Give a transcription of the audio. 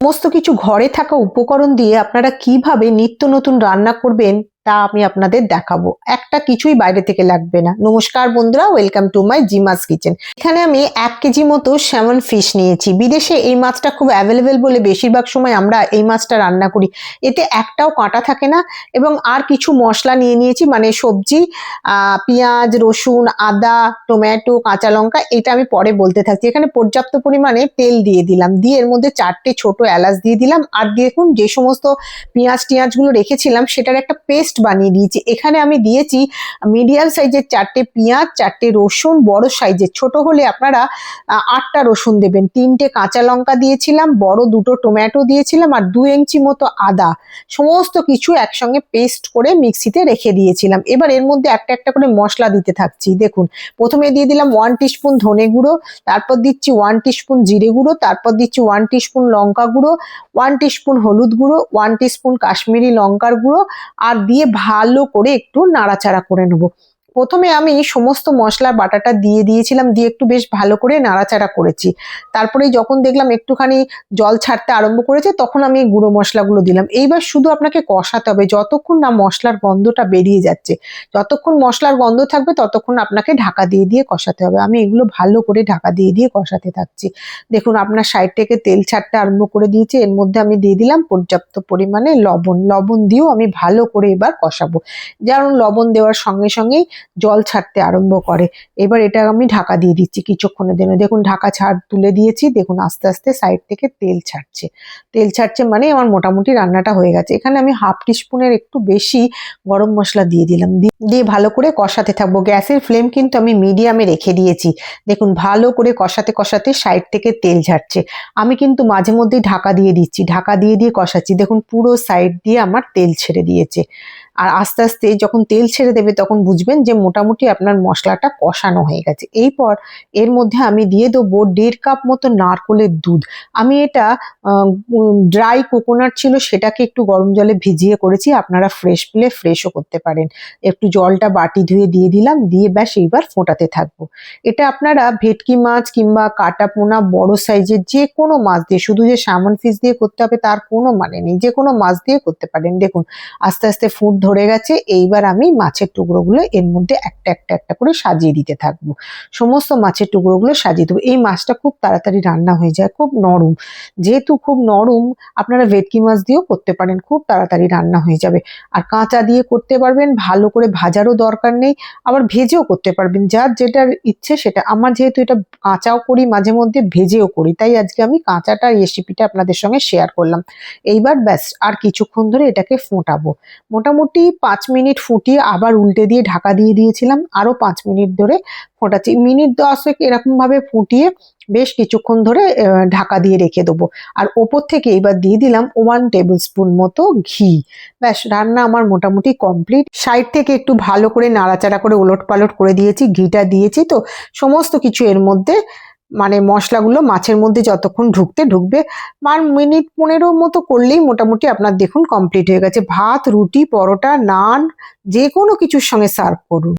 সমস্ত কিছু ঘরে থাকা উপকরণ দিয়ে আপনারা কীভাবে নিত্য নতুন রান্না করবেন তা আমি আপনাদের দেখাবো। একটা কিছুই বাইরে থেকে লাগবে না। নমস্কার বন্ধুরা ওয়েলকাম টু মাই জিমাস কিচেন এখানে আমি এক কেজি মতো স্যামন ফিশ নিয়েছি। বিদেশে এই মাছটা খুব অ্যাভেলেবেল বলে বেশিরভাগ সময় আমরা এই মাছটা রান্না করি। এতে একটাও কাঁটা থাকে না এবং আর কিছু মশলা নিয়ে নিয়েছি মানে সবজি পেঁয়াজ, রসুন, আদা, টমেটো, কাঁচা লঙ্কা, এটা আমি পরে বলতে থাকছি। এখানে পর্যাপ্ত পরিমাণে তেল দিয়ে দিলাম। দিয়ে এর মধ্যে চারটে ছোট এলাচ দিয়ে দিলাম। আর দেখুন, যে সমস্ত পেঁয়াজ টিয়াজগুলো রেখেছিলাম, সেটার একটা পেস্ট বানিয়ে দিয়েছি। এখানে আমি দিয়েছি মিডিয়াম সাইজের চারটে পেঁয়াজ, চারটে রসুন, বড় সাইজের ছোট হলে আপনারা আটটা রসুন দেবেন। তিনটে কাঁচা লঙ্কা দিয়েছিলাম, বড় দুটো টমেটো দিয়েছিলাম আর দু ইঞ্চি মতো আদা। সমস্ত কিছু একসঙ্গে পেস্ট করে মিক্সিতে রেখে দিয়েছিলাম। এবার এর মধ্যে একটা একটা করে মশলা দিতে থাকছি। দেখুন, প্রথমে দিয়ে দিলাম ওয়ান টিস্পুন ধনে গুঁড়ো, তারপর দিচ্ছি ওয়ান টিস্পুন জিরে গুঁড়ো, তারপর দিচ্ছি ওয়ান টিস্পুন লঙ্কা গুঁড়ো ওয়ান টিস্পুন হলুদ গুঁড়ো ওয়ান টিস্পুন কাশ্মীরি লঙ্কার গুঁড়ো আর দিয়ে ভালো করে একটু নাড়াচাড়া করে নেব। প্রথমে আমি সমস্ত মশলার বাটাটা দিয়ে দিয়েছিলাম, দিয়ে একটু বেশ ভালো করে নাড়াচাড়া করেছি। তারপরে যখন দেখলাম একটুখানি জল ছাড়তে আরম্ভ করেছে, তখন আমি গুঁড়ো মশলাগুলো দিলাম। এইবার শুধু আপনাকে কষাতে হবে, যতক্ষণ না মশলার গন্ধটা বেরিয়ে যাচ্ছে, যতক্ষণ মশলার গন্ধ থাকবে, ততক্ষণ আপনাকে ঢাকা দিয়ে দিয়ে কষাতে হবে। আমি এগুলো ভালো করে ঢাকা দিয়ে দিয়ে কষাতে থাকছি। দেখুন, আপনার সাইড থেকে তেল ছাড়তে আরম্ভ করে দিয়েছে। এর মধ্যে আমি দিয়ে দিলাম পর্যাপ্ত পরিমাণে লবণ। লবণ দিয়েও আমি ভালো করে এবার কষাবো। যেমন লবণ দেওয়ার সঙ্গে সঙ্গেই জল ছাড়তে আরম্ভ করে। এবার এটা আমি ঢাকা দিয়ে দিচ্ছি কিছুক্ষণের জন্য। দেখুন, ঢাকা ছাড় তুলে দিয়েছি। দেখুন, আস্তে আস্তে সাইড থেকে তেল ছাড়ছে। তেল ছাড়ছে মানে আমার মোটামুটি রান্নাটা হয়ে গেছে। এখানে আমি হাফ টিস্পুনের একটু বেশি গরম মশলা দিয়ে দিলাম। দিয়ে ভালো করে কষাতে থাকব। গ্যাসের ফ্লেম কিন্তু আমি মিডিয়ামে রেখে দিয়েছি। দেখুন, ভালো করে কষাতে কষাতে সাইড থেকে তেল ঝাড়ছে। আমি কিন্তু মাঝে মধ্যেই ঢাকা দিয়ে দিচ্ছি। ঢাকা দিয়ে দিয়ে কষাচ্ছি। দেখুন, পুরো সাইড দিয়ে আমার তেল ছেড়ে দিয়েছে। আর আস্তে আস্তে যখন তেল ছেড়ে দেবে তখন বুঝবেন যে মোটামুটি আপনার মশলাটা কষানো হয়ে গেছে। এরপর এর মধ্যে আমি দিয়ে দেবো দেড় কাপ মতো নারকোলের দুধ। আমি এটা ড্রাই কোকোনাট ছিল সেটাকে একটু গরম জলে ভিজিয়ে করেছি, আপনারা ফ্রেশ পেলে ফ্রেশও করতে পারেন। একটু জলটা বাটি ধুয়ে দিয়ে দিলাম, দিয়ে ব্যাস এইবার ফোটাতে থাকব। এটা আপনারা ভেটকি মাছ কিংবা কাটা পোনা বড় সাইজের যে কোনো মাছ দিয়ে, শুধু যে সামন ফিস দিয়ে করতে হবে তার কোনো মানে নেই। যে কোনো মাছ দিয়ে করতে পারেন। দেখুন, আস্তে আস্তে ফুট ধরে গেছে, এইবার আমি মাছের টুকরোগুলো এর মধ্যে একটা একটা একটা করে সাজিয়ে দিতে থাকব। সমস্ত মাছের টুকরোগুলো সাজিয়ে দেবো। এই মাছটা খুব তাড়াতাড়ি রান্না হয়ে যায়, খুব নরম। যেহেতু খুব নরম, আপনারা ভেটকি মাছ দিয়েও করতে পারেন, খুব তাড়াতাড়ি রান্না হয়ে যাবে। আর কাঁচা দিয়ে করতে পারবেন, ভালো করে ভাজারও দরকার নেই, আবার ভেজেও করতে পারবেন। যার যেটার ইচ্ছে সেটা। আমার যেহেতু এটা কাঁচাও করি, মাঝে মধ্যে ভেজেও করি, তাই আজকে আমি কাঁচাটা রেসিপিটা আপনাদের সঙ্গে শেয়ার করলাম। এইবার ব্যাস, আর কিছুক্ষণ ধরে এটাকে ফোটাবো। মোটামুটি পাঁচ মিনিট ফুটিয়ে আবার উল্টে দিয়ে ঢাকা দিয়ে দিয়েছিলাম। আরও পাঁচ মিনিট ধরে ফোটাচ্ছি। মিনিট দশেক এরকম ভাবে ফুটিয়ে বেশ কিছুক্ষণ ধরে ঢাকা দিয়ে রেখে দেবো। আর ওপর থেকে এবার দিয়ে দিলাম ওয়ান টেবিল স্পুন মতো ঘি। ব্যাস, রান্না আমার মোটামুটি কমপ্লিট সাইড থেকে একটু ভালো করে নাড়াচাড়া করে ওলট পালট করে দিয়েছি, ঘিটা দিয়েছি তো, সমস্ত কিছু এর মধ্যে মানে মশলাগুলো মাছের মধ্যে যতক্ষণ ঢুকতে ঢুকবে মান মিনিট পনেরো মতো করলেই মোটামুটি আপনার দেখুন কমপ্লিট হয়ে গেছে। ভাত, রুটি, পরোটা, নান যে কোনো কিছুর সঙ্গে সার্ভ করুন।